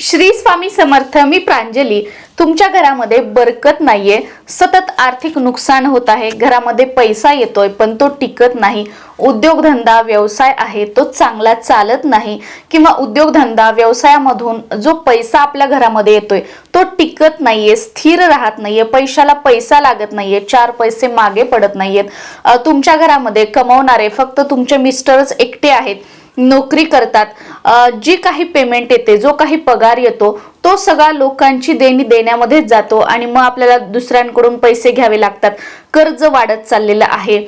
श्री स्वामी समर्थ मी प्रांजली. तुमच्या घरामध्ये बरकत नाहीये. सतत आर्थिक नुकसान होत आहे. घरामध्ये पैसा येतोय पण तो टिकत नाही. उद्योगधंदा व्यवसाय आहे तो चांगला चालत नाही. किंवा उद्योगधंदा व्यवसायामधून जो पैसा आपल्या घरामध्ये येतोय तो टिकत नाहीये स्थिर राहत नाहीये पैशाला पैसा लागत नाहीये चार पैसे मागे पडत नाहीयेत. तुमच्या घरामध्ये कमवणारे फक्त तुमचे मिस्टरच एकटे आहेत. नोकरी करतात. जी काही पेमेंट येते जो काही पगार येतो तो सगळा लोकांची देणी देण्यामध्येच जातो आणि मग आपल्याला दुसऱ्यांकडून पैसे घ्यावे लागतात. कर्ज वाढत चाललेलं आहे.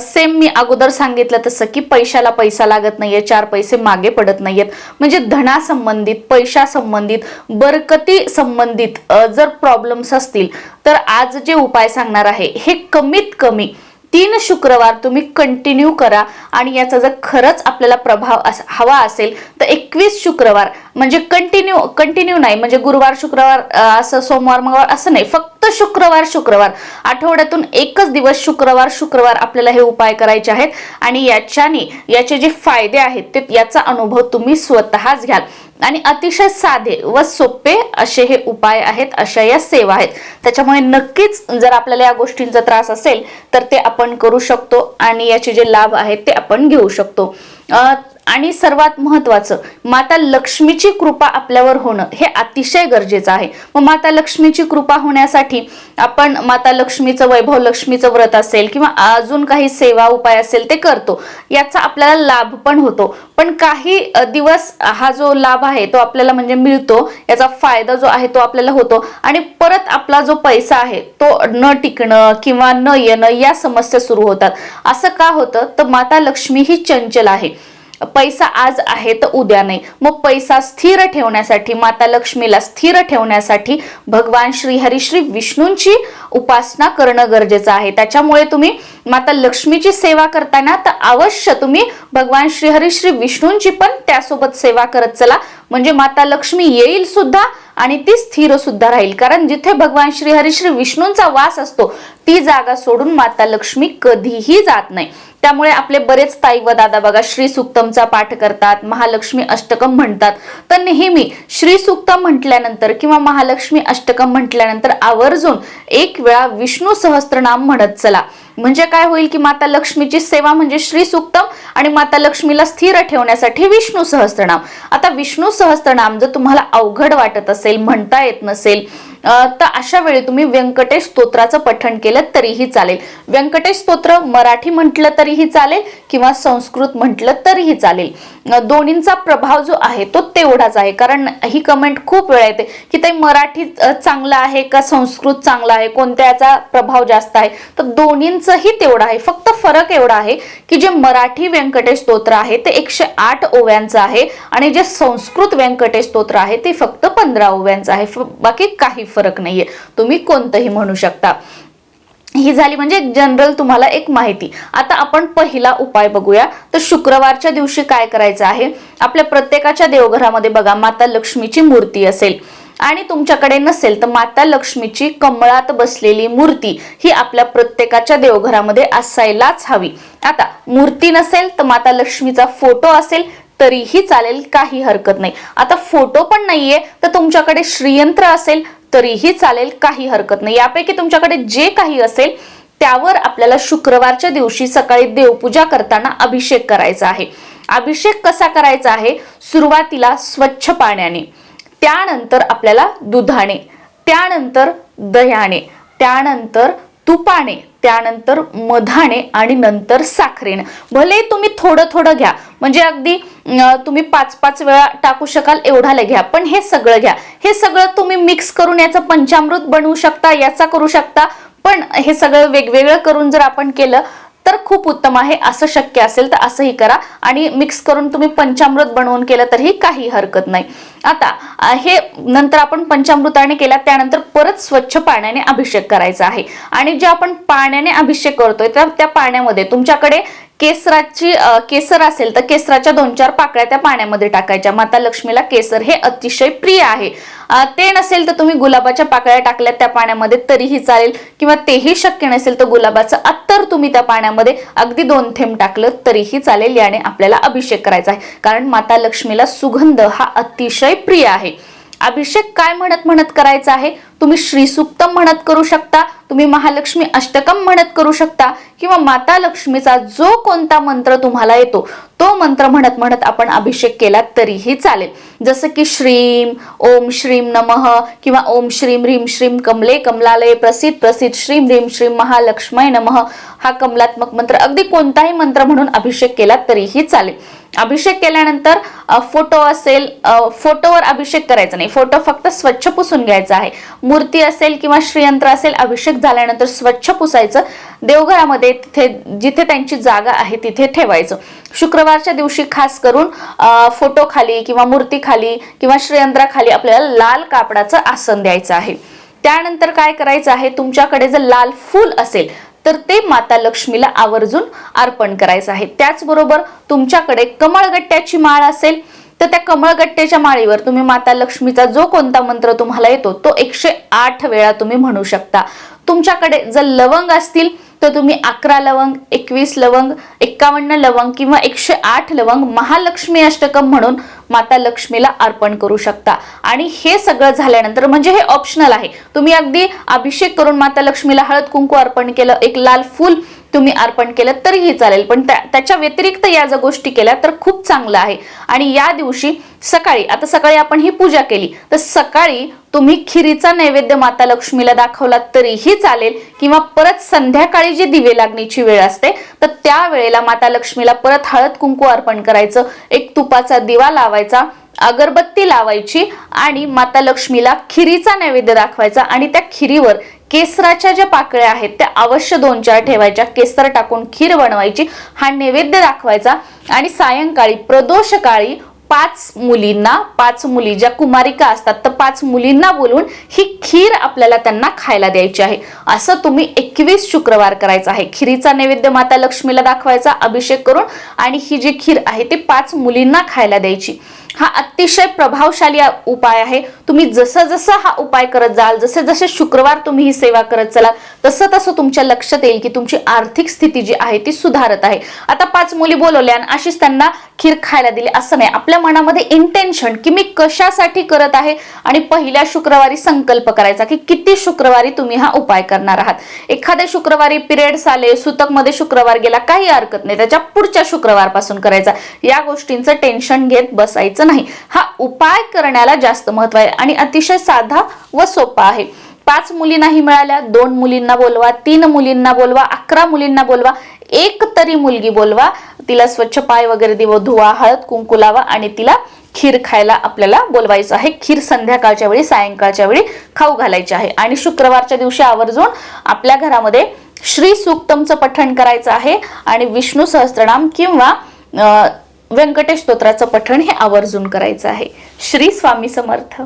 सेम मी अगोदर सांगितलं तसं की पैशाला पैसा लागत नाहीये चार पैसे मागे पडत नाहीयेत. म्हणजे धनासंबंधित पैशा संबंधित बरकती संबंधित जर प्रॉब्लेम्स असतील तर आज जे उपाय सांगणार आहे हे कमीत कमी तीन शुक्रवार तुम्ही कंटिन्यू करा. आणि याचा जर खरंच आपल्याला प्रभाव अस- हवा असेल तर एकवीस शुक्रवार म्हणजे कंटिन्यू कंटिन्यू नाही म्हणजे गुरुवार शुक्रवार असं सोमवार मंगळवार असं नाही फक्त शुक्रवार शुक्रवार. आठवड्यातून एकच दिवस शुक्रवार शुक्रवार आपल्याला हे उपाय करायचे आहेत. आणि याच्याने याचे जे फायदे आहेत ते याचा अनुभव तुम्ही स्वतःच घ्याल. आणि अतिशय साधे व सोपे असे हे उपाय आहेत अशा या सेवा आहेत. त्याच्यामुळे नक्कीच जर आपल्याला या गोष्टींचा त्रास असेल तर ते आपण आपण करू शकतो आणि याचे जे लाभ आहेत ते आपण घेऊ शकतो. आणि सर्वात महत्वाचं माता लक्ष्मीची कृपा आपल्यावर होणं हे अतिशय गरजेचं आहे. मग माता लक्ष्मीची कृपा होण्यासाठी आपण माता लक्ष्मीचं वैभव लक्ष्मीचं व्रत असेल किंवा अजून काही सेवा उपाय असेल ते करतो. याचा आपल्याला लाभ पण होतो. पण काही दिवस हा जो लाभ आहे तो आपल्याला म्हणजे मिळतो. याचा फायदा जो आहे तो आपल्याला होतो. आणि परत आपला जो पैसा आहे तो न टिकणं किंवा न येणं या समस्या सुरू होतात. असं का होतं? तर माता लक्ष्मी ही चंचल आहे. पैसा आज आहे तर उद्या नाही. मग पैसा स्थिर ठेवण्यासाठी माता लक्ष्मीला स्थिर ठेवण्यासाठी भगवान श्री हरी श्री विष्णूंची उपासना करणं गरजेचं आहे. त्याच्यामुळे तुम्ही माता लक्ष्मीची सेवा करताना तर अवश्य तुम्ही भगवान श्री हरी श्री विष्णूंची पण त्यासोबत सेवा करत चला. म्हणजे माता लक्ष्मी येईल सुद्धा आणि ती स्थिर सुद्धा राहील. कारण जिथे भगवान श्री हरी श्री विष्णूंचा वास असतो ती जागा सोडून माता लक्ष्मी कधीही जात नाही. त्यामुळे आपले बरेच ताई व दादा बघा श्री सुक्तमचा पाठ करतात महालक्ष्मी अष्टकम म्हणतात. तर नेहमी श्री सुक्तम म्हटल्यानंतर किंवा महालक्ष्मी अष्टकम म्हटल्यानंतर आवर्जून एक वेळा विष्णू सहस्त्रनाम म्हणत चला. म्हणजे काय होईल की माता लक्ष्मीची सेवा म्हणजे श्री सुक्तम आणि माता लक्ष्मीला स्थिर ठेवण्यासाठी विष्णू सहस्त्रनाम. आता विष्णू सहस्त्रनाम जर तुम्हाला अवघड वाटत असेल म्हणता येत नसेल तर अशा वेळी तुम्ही व्यंकटेश स्तोत्राचं पठण केलं तरीही चालेल. व्यंकटेश स्तोत्र मराठी म्हटलं तरीही चालेल किंवा संस्कृत म्हटलं तरीही चालेल. दोन्हींचा प्रभाव जो आहे तो तेवढाच आहे. कारण ही कमेंट खूप वेळा येते की ते मराठी चांगलं आहे का संस्कृत चांगला आहे? कोणत्या याचा प्रभाव जास्त आहे? तर दोन्हींचंही तेवढं आहे. फक्त फरक एवढा आहे की जे मराठी व्यंकटेश स्तोत्र आहे ते एकशे आठ ओव्यांचं आहे आणि जे संस्कृत व्यंकटेश स्तोत्र आहे ते फक्त पंधरा ओव्यांचं आहे. फ- बाकी काही फरक नाहीये. तुम्ही कोणतंही म्हणू शकता. ही झाली म्हणजे जनरल तुम्हाला एक माहिती. आता आपण पहिला उपाय बघूया. तर शुक्रवारच्या दिवशी काय करायचं आहे? आपल्या प्रत्येकाच्या देवघरामध्ये बघा माता लक्ष्मीची मूर्ती असेल. आणि तुमच्याकडे नसेल तर माता लक्ष्मीची कमळात बसलेली मूर्ती ही आपल्या प्रत्येकाच्या देवघरामध्ये असायलाच हवी. आता मूर्ती नसेल तर माता लक्ष्मीचा फोटो असेल तरीही चालेल काही हरकत नाही. आता फोटो पण नाहीये तर तुमच्याकडे श्रीयंत्र असेल तरीही चालेल काही हरकत नाही. यापैकी तुमच्याकडे जे काही असेल त्यावर आपल्याला शुक्रवारच्या दिवशी सकाळी देवपूजा करताना अभिषेक करायचा आहे. अभिषेक कसा करायचा आहे? सुरुवातीला स्वच्छ पाण्याने त्यानंतर आपल्याला दुधाने त्यानंतर दह्याने त्यानंतर तुपाने त्यानंतर मधाने आणि नंतर साखरेने. भले तुम्ही थोडं थोडं घ्या. म्हणजे अगदी तुम्ही पाच पाच वेळा टाकू शकाल एवढाला घ्या. पण हे सगळं घ्या. हे सगळं तुम्ही मिक्स करून याचं पंचामृत बनवू शकता याचा करू शकता. पण हे सगळं वेगवेगळं करून जर आपण केलं तर खूप उत्तम आहे. असं शक्य असेल तर असंही करा. आणि मिक्स करून तुम्ही पंचामृत बनवून केलं तरीही काही हरकत नाही. आता हे नंतर आपण पंचामृताने केला. त्यानंतर परत स्वच्छ पाण्याने अभिषेक करायचा आहे. आणि जे आपण पाण्याने अभिषेक करतोय तर त्या पाण्यामध्ये तुमच्याकडे केसराची केसर असेल तर केसराच्या दोन चार पाकळ्या त्या पाण्यामध्ये टाकायच्या. माता लक्ष्मीला केसर हे अतिशय प्रिय आहे. ते नसेल तर तुम्ही गुलाबाच्या पाकळ्या टाकल्या त्या पाण्यामध्ये तरीही चालेल. किंवा तेही शक्य नसेल तर गुलाबाचं अत्तर तुम्ही त्या पाण्यामध्ये अगदी दोन थेंब टाकलं तरीही चालेल. याने आपल्याला अभिषेक करायचा आहे. कारण माता लक्ष्मीला सुगंध हा अतिशय प्रिय आहे. अभिषेक काय म्हणत म्हणत करायचा आहे? तुम्ही श्रीसुक्तम म्हणत करू शकता तुम्ही महालक्ष्मी अष्टकम म्हणत करू शकता किंवा माता लक्ष्मीचा जो कोणता मंत्र तुम्हाला येतो तो मंत्र म्हणत म्हणत आपण अभिषेक केला तरीही चालेल. जसं की श्रीम ओम श्रीम नमः किंवा ओम श्रीम ह्रीम श्रीम कमले कमलालय प्रसिद्ध प्रसिद्ध श्रीम ह्रीम श्रीम महालक्ष्मय नमः हा कमलात्मक मंत्र अगदी कोणताही मंत्र म्हणून अभिषेक केला तरीही चालेल. अभिषेक केल्यानंतर फोटो असेल फोटोवर अभिषेक करायचा नाही. फोटो फक्त स्वच्छ पुसून घ्यायचा आहे. मूर्ती असेल किंवा श्रीयंत्र असेल अभिषेक झाल्यानंतर स्वच्छ पुसायचं. देवघरामध्ये तिथे जिथे त्यांची जागा आहे तिथे ठेवायचं. शुक्रवारच्या दिवशी खास करून फोटो खाली किंवा मूर्ती खाली किंवा श्रीयंत्राखाली आपल्याला लाल कापडाचं आसन द्यायचं आहे. त्यानंतर काय करायचं आहे? तुमच्याकडे जर लाल फूल असेल तर ते माता लक्ष्मीला आवर्जून अर्पण करायचं आहे. त्याचबरोबर तुमच्याकडे कमळगट्ट्याची माळ असेल तर त्या कमळगट्ट्याच्या माळीवर तुम्ही माता लक्ष्मीचा जो कोणता मंत्र तुम्हाला येतो तो एकशे आठ वेळा तुम्ही म्हणू शकता. तुमच्याकडे जर लवंग असतील तर तुम्ही अकरा लवंग एकवीस लवंग एक्कावन्न लवंग किंवा एकशे आठ लवंग महालक्ष्मी अष्टकम म्हणून माता लक्ष्मीला अर्पण करू शकता. आणि हे सगळं झाल्यानंतर म्हणजे हे ऑप्शनल आहे. तुम्ही अगदी अभिषेक करून माता लक्ष्मीला हळद कुंकू अर्पण केलं एक लाल फूल तुम्ही अर्पण केलं तरीही चालेल. पण त्या- त्याच्या व्यतिरिक्त या जर गोष्टी केल्या तर खूप चांगलं आहे. आणि या दिवशी सकाळी आता सकाळी आपण ही पूजा केली तर सकाळी तुम्ही खिरीचा नैवेद्य माता लक्ष्मीला दाखवला तरीही चालेल किंवा परत संध्याकाळी जी दिवे लागण्याची वेळ असते तर त्या वेळेला माता लक्ष्मीला परत हळद कुंकू अर्पण करायचं एक तुपाचा दिवा लावायचा अगरबत्ती लावायची आणि माता लक्ष्मीला खिरीचा नैवेद्य दाखवायचा आणि त्या खिरीवर केसराच्या ज्या पाकळ्या आहेत त्या अवश्य दोन चार ठेवायच्या. केसर टाकून खीर बनवायची हा नैवेद्य दाखवायचा. आणि सायंकाळी प्रदोष काळी पाच मुलींना पाच मुली ज्या कुमारिका असतात तर पाच मुलींना बोलून ही खीर आपल्याला त्यांना खायला द्यायची आहे. असं तुम्ही एकवीस शुक्रवार करायचं आहे. खिरीचा नैवेद्य माता लक्ष्मीला दाखवायचा अभिषेक करून आणि ही जी खीर आहे ती पाच मुलींना खायला द्यायची. हा अतिशय प्रभावशाली उपाय आहे. तुम्ही जसं जसं हा उपाय करत जाल जसे जसे शुक्रवार तुम्ही ही सेवा करत चलाल तसं तसं तुमच्या लक्षात येईल की तुमची आर्थिक स्थिती जी आहे ती सुधारत आहे. आता पाच मुली बोलवल्या आणि अशीच त्यांना खीर खायला दिली. असं नाही. आपल्या मनामध्ये इंटेन्शन की मी कशासाठी करत आहे आणि पहिल्या शुक्रवारी संकल्प करायचा की किती शुक्रवारी तुम्ही हा उपाय करणार आहात. एखाद्या शुक्रवारी पिरियड्स आले सुतकमध्ये शुक्रवार गेला काही हरकत नाही. त्याच्या पुढच्या शुक्रवारपासून करायचा. या गोष्टींचं टेन्शन घेत बसायचं नाही. हा उपाय करण्याला जास्त महत्त्व आहे. आणि अतिशय साधा व सोपा आहे. पाच मुलींनाही मिळाल्या दोन मुलींना बोलवा तीन मुलींना बोलवा अकरा मुलींना बोलवा एक तरी मुलगी बोलवा तिला स्वच्छ पाय वगैरे देव धुवा हळद कुंकू लावा आणि तिला खीर खायला आपल्याला बोलवायचं आहे. खीर संध्याकाळच्या वेळी सायंकाळच्या वेळी खाऊ घालायची आहे. आणि शुक्रवारच्या दिवशी आवर्जून आपल्या घरामध्ये श्री सूक्तमचं पठण करायचं आहे आणि विष्णू सहस्त्रनाम किंवा व्यंकटेश स्तोत्राचं पठण हे आवर्जून करायचं आहे. श्री स्वामी समर्थ.